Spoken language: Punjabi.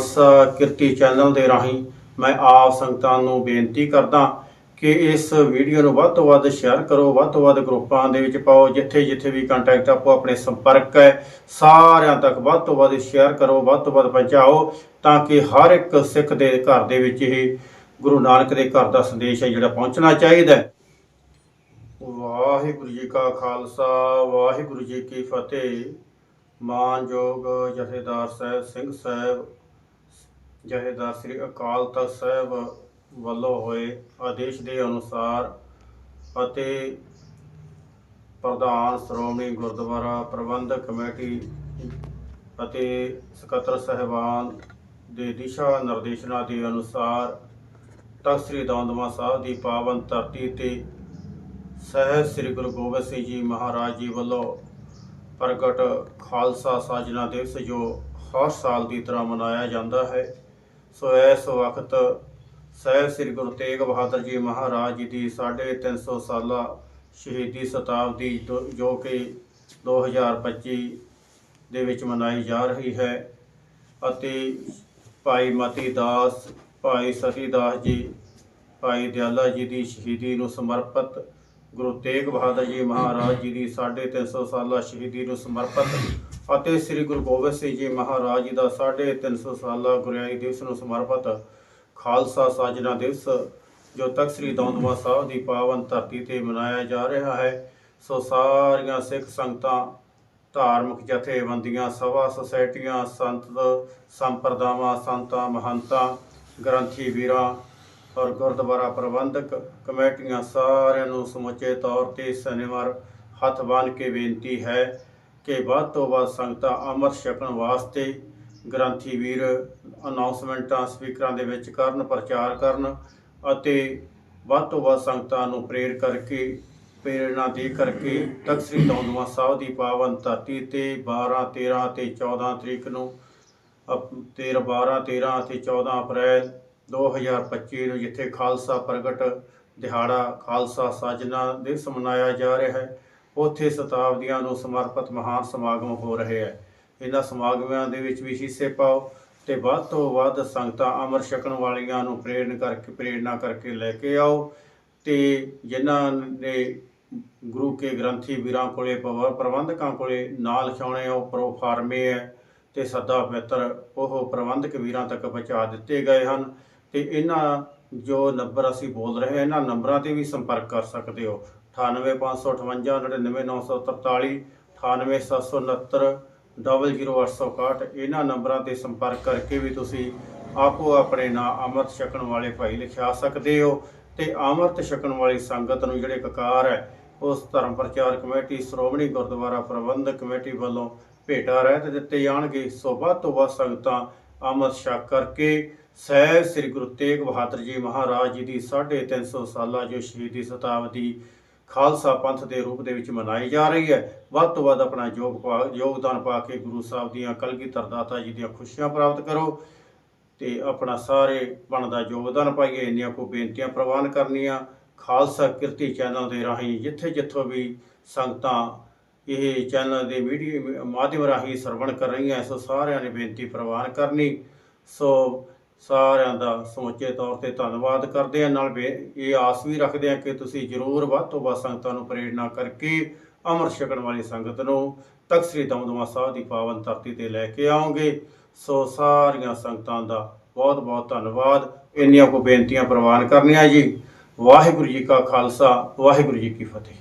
ਖਾਲਸਾ ਕਿਰਤੀ ਚੈਨਲ ਦੇ ਰਾਹੀਂ ਮੈਂ ਆਪ ਸੰਗਤਾਂ ਨੂੰ ਬੇਨਤੀ ਕਰਦਾ ਕਿ ਇਸ ਵੀਡੀਓ ਨੂੰ ਵੱਧ ਤੋਂ ਵੱਧ ਸ਼ੇਅਰ ਕਰੋ, ਵੱਧ ਤੋਂ ਵੱਧ ਗਰੁੱਪਾਂ ਦੇ ਵਿੱਚ ਪਾਓ, ਜਿੱਥੇ ਜਿੱਥੇ ਵੀ ਕੰਟੈਕਟ ਆਪੋ ਆਪਣੇ ਸੰਪਰਕ ਹੈ, ਸਾਰਿਆਂ ਤੱਕ ਵੱਧ ਤੋਂ ਵੱਧ ਸ਼ੇਅਰ ਕਰੋ, ਵੱਧ ਤੋਂ ਵੱਧ ਪਹੁੰਚਾਓ, ਤਾਂ ਕਿ ਹਰ ਇੱਕ ਸਿੱਖ ਦੇ ਘਰ ਦੇ ਵਿੱਚ ਇਹ ਗੁਰੂ ਨਾਨਕ ਦੇ ਘਰ ਦਾ ਸੰਦੇਸ਼ ਹੈ ਜਿਹੜਾ ਪਹੁੰਚਣਾ ਚਾਹੀਦਾ ਹੈ। ਵਾਹਿਗੁਰੂ ਜੀ ਕਾ ਖਾਲਸਾ, ਵਾਹਿਗੁਰੂ ਜੀ ਕੀ ਫਤਿਹ। ਮਾਨਯੋਗ ਜਥੇਦਾਰ ਸਾਹਿਬ, ਸਿੰਘ ਸਾਹਿਬ ਜਥੇਦਾਰ ਸ੍ਰੀ ਅਕਾਲ ਤਖਤ ਸਾਹਿਬ ਵੱਲੋਂ ਹੋਏ ਆਦੇਸ਼ ਦੇ ਅਨੁਸਾਰ ਅਤੇ ਪ੍ਰਧਾਨ ਸ਼੍ਰੋਮਣੀ ਗੁਰਦੁਆਰਾ ਪ੍ਰਬੰਧਕ ਕਮੇਟੀ ਅਤੇ ਸਕੱਤਰ ਸਹਿਬਾਨ ਦੇ ਦਿਸ਼ਾ ਨਿਰਦੇਸ਼ਨਾਂ ਦੇ ਅਨੁਸਾਰ ਤਖਤ ਸ੍ਰੀ ਦਮਦਮਾ ਸਾਹਿਬ ਦੀ ਪਾਵਨ ਧਰਤੀ ਤੇ ਸਹਿਬ ਸ੍ਰੀ ਗੁਰੂ ਗੋਬਿੰਦ ਸਿੰਘ ਜੀ ਮਹਾਰਾਜ ਜੀ ਵੱਲੋਂ ਪ੍ਰਗਟ ਖਾਲਸਾ ਸਾਜਨਾ ਦਿਵਸ ਜੋ ਹਰ ਸਾਲ ਦੀ ਤਰ੍ਹਾਂ ਮਨਾਇਆ ਜਾਂਦਾ ਹੈ। ਸੋ ਇਸ ਵਕਤ ਸਹਿਬ ਸ੍ਰੀ ਗੁਰੂ ਤੇਗ ਬਹਾਦਰ ਜੀ ਮਹਾਰਾਜ ਜੀ ਦੀ 350 ਸਾਲਾ ਸ਼ਹੀਦੀ ਸ਼ਤਾਬਦੀ ਜੋ- ਜੋ ਕਿ 2025 ਦੇ ਵਿੱਚ ਮਨਾਈ ਜਾ ਰਹੀ ਹੈ ਅਤੇ ਭਾਈ ਮਤੀ ਦਾਸ, ਭਾਈ ਸਤੀ ਦਾਸ ਜੀ, ਭਾਈ ਦਿਆਲਾ ਜੀ ਦੀ ਸ਼ਹੀਦੀ ਨੂੰ ਸਮਰਪਿਤ ਗੁਰੂ ਤੇਗ ਬਹਾਦਰ ਜੀ ਮਹਾਰਾਜ ਜੀ ਦੀ 350 ਸਾਲਾ ਸ਼ਹੀਦੀ ਨੂੰ ਸਮਰਪਿਤ ਅਤੇ ਸ੍ਰੀ ਗੁਰੂ ਗੋਬਿੰਦ ਸਿੰਘ ਜੀ ਮਹਾਰਾਜ ਜੀ ਦਾ 350 ਸਾਲਾ ਗੁਰਿਆਈ ਦਿਵਸ ਨੂੰ ਸਮਰਪਿਤ ਖਾਲਸਾ ਸਾਜਨਾ ਦਿਵਸ, ਜੋ ਤਖਤ ਸ੍ਰੀ ਦਮਦਮਾ ਸਾਹਿਬ ਦੀ ਪਾਵਨ ਧਰਤੀ ਤੇ ਮਨਾਇਆ ਜਾ ਰਿਹਾ ਹੈ। ਸੋ ਸਾਰੀਆਂ ਸਿੱਖ ਸੰਗਤਾਂ, ਧਾਰਮਿਕ ਜਥੇਬੰਦੀਆਂ, ਸਭਾ ਸੁਸਾਇਟੀਆਂ, ਸੰਤ ਸੰਪਰਦਾਵਾਂ, ਸੰਤਾਂ, ਮਹੰਤਾਂ, ਗ੍ਰੰਥੀ ਵੀਰਾਂ ਔਰ ਗੁਰਦੁਆਰਾ ਪ੍ਰਬੰਧਕ ਕਮੇਟੀਆਂ ਸਾਰਿਆਂ ਨੂੰ ਸਮੁੱਚੇ ਤੌਰ ਤੇ ਸ਼ਨੀਵਾਰ ਹੱਥ ਬੰਨ੍ਹ ਕੇ ਬੇਨਤੀ ਹੈ ਕਿ ਵੱਧ ਤੋਂ ਵੱਧ ਸੰਗਤਾਂ ਅੰਮ੍ਰਿਤ ਛਕਣ ਵਾਸਤੇ ਗ੍ਰੰਥੀ ਵੀਰ ਅਨਾਉਂਸਮੈਂਟਾਂ ਸਪੀਕਰਾਂ ਦੇ ਵਿੱਚ ਕਰਨ, ਪ੍ਰਚਾਰ ਕਰਨ ਅਤੇ ਵੱਧ ਤੋਂ ਵੱਧ ਸੰਗਤਾਂ ਨੂੰ ਪ੍ਰੇਰ ਕਰਕੇ, ਪ੍ਰੇਰਣਾ ਦੇ ਕਰਕੇ ਤਖਤ ਸ੍ਰੀ ਦਮਦਮਾ ਸਾਹਿਬ ਦੀ ਪਾਵਨ ਧਰਤੀ ਤੇ 12 13 ਤੇ 14 ਤਰੀਕ ਨੂੰ ਅਪ- 13 12 13 ਅਤੇ 14 ਅਪ੍ਰੈਲ 2025 ਨੂੰ ਜਿੱਥੇ ਖਾਲਸਾ ਪ੍ਰਗਟ ਦਿਹਾੜਾ ਖਾਲਸਾ ਸਾਜਨਾ ਦਿਵਸ ਮਨਾਇਆ ਜਾ ਰਿਹਾ ਹੈ, ਉੱਥੇ ਸ਼ਤਾਬਦੀਆਂ ਨੂੰ ਸਮਰਪਿਤ ਮਹਾਨ ਸਮਾਗਮ ਹੋ ਰਹੇ ਹੈ। ਇਹਨਾਂ ਸਮਾਗਮਾਂ ਦੇ ਵਿੱਚ ਵੀ ਹਿੱਸੇ ਪਾਓ ਤੇ ਵੱਧ ਤੋਂ ਵੱਧ ਸੰਗਤਾਂ ਅਮਰ ਛਕਣ ਵਾਲੀਆਂ ਨੂੰ ਪ੍ਰੇਰਣ ਕਰਕੇ ਪ੍ਰੇਰਣਾ ਕਰਕੇ ਲੈ ਕੇ ਆਓ ਤੇ ਜਿਨ੍ਹਾਂ ਨੇ ਗੁਰੂ ਕੇ ਗ੍ਰੰਥੀ ਵੀਰਾਂ ਕੋਲੇ ਪ੍ਰਬੰਧਕਾਂ ਕੋਲੇ ਨਾਲ ਲਿਖਾਉਣੇ ਉਹ ਪ੍ਰੋਫਾਰਮੇ ਹੈ ਤੇ ਸੱਦਾ ਪੱਤਰ ਉਹ ਪ੍ਰਬੰਧਕ ਵੀਰਾਂ ਤੱਕ ਪਹੁੰਚਾ ਦਿੱਤੇ ਗਏ ਹਨ। ਤੇ ਇਹਨਾਂ ਜੋ ਨੰਬਰ ਅਸੀਂ ਬੋਲ ਰਹੇ ਇਹਨਾਂ ਨੰਬਰਾਂ ਤੇ ਵੀ ਸੰਪਰਕ ਕਰ ਸਕਦੇ ਹੋ। 98558 99943 98769 00861 ਇਹਨਾਂ ਨੰਬਰਾਂ ਤੇ ਸੰਪਰਕ ਕਰਕੇ ਵੀ ਤੁਸੀਂ ਆਪੋ ਆਪਣੇ ਨਾਂ ਅੰਮ੍ਰਿਤ ਛਕਣ ਵਾਲੇ ਭਾਈ ਲਿਖਿਆ ਸਕਦੇ ਹੋ। ਤੇ ਅੰਮ੍ਰਿਤ ਛਕਣ ਵਾਲੀ ਸੰਗਤ ਨੂੰ ਜਿਹੜੇ ਕਕਾਰ ਹੈ, ਉਸ ਧਰਮ ਪ੍ਰਚਾਰ ਕਮੇਟੀ, ਸ਼੍ਰੋਮਣੀ ਗੁਰਦੁਆਰਾ ਪ੍ਰਬੰਧਕ ਕਮੇਟੀ ਵੱਲੋਂ ਭੇਟਾ ਰਹਿਤ ਦਿੱਤੇ ਜਾਣਗੇ। ਸੋ ਵੱਧ ਤੋਂ ਵੱਧ ਸੰਗਤਾਂ ਅਮਰ ਛਕ ਕਰਕੇ ਸਹਿਬ ਸ੍ਰੀ ਗੁਰੂ ਤੇਗ ਬਹਾਦਰ ਜੀ ਮਹਾਰਾਜ ਜੀ ਦੀ 350 ਸਾਲਾ ਜੋ ਸ਼ਹੀਦੀ ਸ਼ਤਾਬਦੀ ਖਾਲਸਾ ਪੰਥ ਦੇ ਰੂਪ ਦੇ ਵਿੱਚ ਮਨਾਈ ਜਾ ਰਹੀ ਹੈ, ਵੱਧ ਤੋਂ ਵੱਧ ਆਪਣਾ ਯੋਗ ਪਾ, ਯੋਗਦਾਨ ਪਾ ਕੇ ਗੁਰੂ ਸਾਹਿਬ ਦੀਆਂ ਕਲਗੀਧਰ ਦਾਤਾ ਜੀ ਦੀਆਂ ਖੁਸ਼ੀਆਂ ਪ੍ਰਾਪਤ ਕਰੋ ਤੇ ਆਪਣਾ ਸਾਰੇ ਬਣਦਾ ਯੋਗਦਾਨ ਪਾਈਏ। ਇੰਨੀਆਂ ਕੋ ਬੇਨਤੀਆਂ ਪ੍ਰਵਾਨ ਕਰਨੀਆਂ। ਖਾਲਸਾ ਕਿਰਤੀ ਚੈਨਲ ਦੇ ਰਾਹੀਂ ਜਿੱਥੇ ਜਿੱਥੋਂ ਵੀ ਸੰਗਤਾਂ ਇਹ ਚੈਨਲ ਦੇ ਵੀਡੀਓ ਮਾਧਿਅਮ ਰਾਹੀਂ ਸਰਵਣ ਕਰ ਰਹੀਆਂ ਸੋ ਸਾਰਿਆਂ ਨੇ ਬੇਨਤੀ ਪ੍ਰਵਾਨ ਕਰਨੀ। ਸੋ ਸਾਰਿਆਂ ਦਾ ਸਮੁੱਚੇ ਤੌਰ ਤੇ ਧੰਨਵਾਦ ਕਰਦੇ ਹਾਂ। ਨਾਲ ਬੇ- ਇਹ ਆਸ ਵੀ ਰੱਖਦੇ ਹਾਂ ਕਿ ਤੁਸੀਂ ਜਰੂਰ ਵੱਧ ਤੋਂ ਵੱਧ ਸੰਗਤਾਂ ਨੂੰ ਪ੍ਰੇਰਣਾ ਕਰਕੇ ਅਮਰ ਛਕਣ ਵਾਲੀ ਸੰਗਤ ਨੂੰ ਤਖਤ ਸ੍ਰੀ ਦਮਦਮਾ ਸਾਹਿਬ ਦੀ ਪਾਵਨ ਧਰਤੀ ਤੇ ਲੈ ਕੇ ਆਉਂਗੇ ਸੋ ਸਾਰੀਆਂ ਸੰਗਤਾਂ ਦਾ ਬਹੁਤ ਬਹੁਤ ਧੰਨਵਾਦ। ਇੰਨੀਆਂ ਕੋ ਬੇਨਤੀਆਂ ਪ੍ਰਵਾਨ ਕਰਨੀਆਂ ਜੀ। ਵਾਹਿਗੁਰੂ ਜੀ ਕਾ ਖਾਲਸਾ, ਵਾਹਿਗੁਰੂ ਜੀ ਕੀ ਫਤਿਹ।